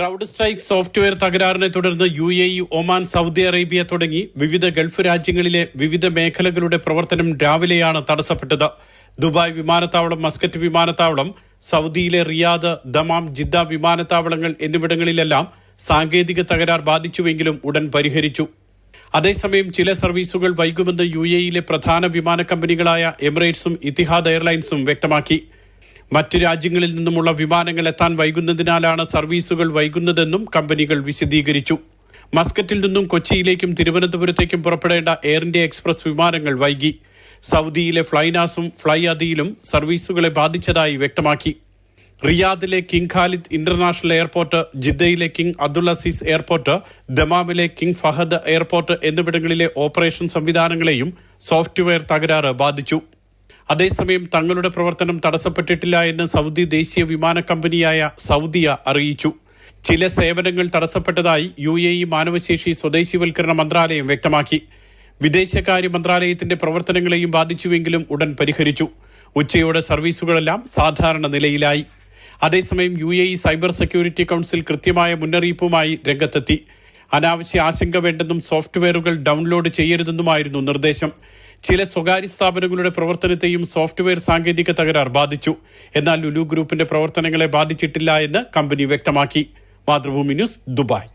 Crowd strike software തകരാറിനെ തുടർന്ന് U A E Oman Saudi Arabia തുടങ്ങി വിവിധ ഗൾഫ് രാജ്യങ്ങളിലെ വിവിധ മേഖലകളുടെ പ്രവർത്തനം രാവിലെയാണ് തടസ്സപ്പെട്ടത്. ദുബായ് വിമാനത്താവളം മസ്കറ്റ് വിമാനത്താവളം സൗദിയിലെ റിയാദ് ദമാം ജിദ്ദ വിമാനത്താവളങ്ങൾ എന്നിവിടങ്ങളിലെല്ലാം സാങ്കേതിക തകരാർ ബാധിച്ചുവെങ്കിലും ഉടൻ പരിഹരിച്ചു. അതേസമയം ചില സർവീസുകൾ വൈകുമെന്ന് യു എയിലെ പ്രധാന വിമാന കമ്പനികളായ എമിറേറ്റ്സും ഇത്തിഹാദ് എയർലൈൻസും വ്യക്തമാക്കി. മറ്റ് രാജ്യങ്ങളിൽ നിന്നുമുള്ള വിമാനങ്ങൾ എത്താൻ വൈകുന്നതിനാലാണ് സർവീസുകൾ വൈകുന്നതെന്നും കമ്പനികൾ വിശദീകരിച്ചു. മസ്കറ്റിൽ നിന്നും കൊച്ചിയിലേക്കും തിരുവനന്തപുരത്തേക്കും പുറപ്പെടേണ്ട എയർ ഇന്ത്യ എക്സ്പ്രസ് വിമാനങ്ങൾ വൈകി. സൗദിയിലെ ഫ്ലൈനാസും ഫ്ലൈ അദിയിലും സർവീസുകളെ ബാധിച്ചതായി വ്യക്തമാക്കി. റിയാദിലെ കിങ് ഖാലിദ് ഇന്റർനാഷണൽ എയർപോർട്ട് ജിദ്ദയിലെ കിങ് അബ്ദുൾ അസീസ് എയർപോർട്ട് ദമാമിലെ കിങ് ഫഹദ് എയർപോർട്ട് എന്നിവിടങ്ങളിലെ ഓപ്പറേഷൻ സംവിധാനങ്ങളെയും സോഫ്റ്റ്വെയർ തകരാറ് ബാധിച്ചു. അതേസമയം തങ്ങളുടെ പ്രവർത്തനം തടസ്സപ്പെട്ടിട്ടില്ല എന്ന് സൗദി ദേശീയ വിമാന കമ്പനിയായ സൗദിയ അറിയിച്ചു. ചില സേവനങ്ങൾ തടസ്സപ്പെട്ടതായി യു എ ഇ മാനവശേഷി സ്വദേശിവൽക്കരണ മന്ത്രാലയം വ്യക്തമാക്കി. വിദേശകാര്യ മന്ത്രാലയത്തിന്റെ പ്രവർത്തനങ്ങളെയും ബാധിച്ചുവെങ്കിലും ഉടൻ പരിഹരിച്ചു. ഉച്ചയോടെ സർവീസുകളെല്ലാം സാധാരണ നിലയിലായി. അതേസമയം U A E Cyber Security Council കൃത്യമായ മുന്നറിയിപ്പുമായി രംഗത്തെത്തി. അനാവശ്യ ആശങ്ക വേണ്ടെന്നും സോഫ്റ്റ്വെയറുകൾ ഡൗൺലോഡ് ചെയ്യരുതെന്നുമായിരുന്നു നിർദ്ദേശം. ചില സ്വകാര്യ സ്ഥാപനങ്ങളുടെ പ്രവർത്തനത്തെയും സോഫ്റ്റ്വെയർ സാങ്കേതിക തകരാർ ബാധിച്ചു. എന്നാൽ ലുലു ഗ്രൂപ്പിന്റെ പ്രവർത്തനങ്ങളെ ബാധിച്ചിട്ടില്ല എന്ന് കമ്പനി വ്യക്തമാക്കി. Mathrubhumi News Dubai.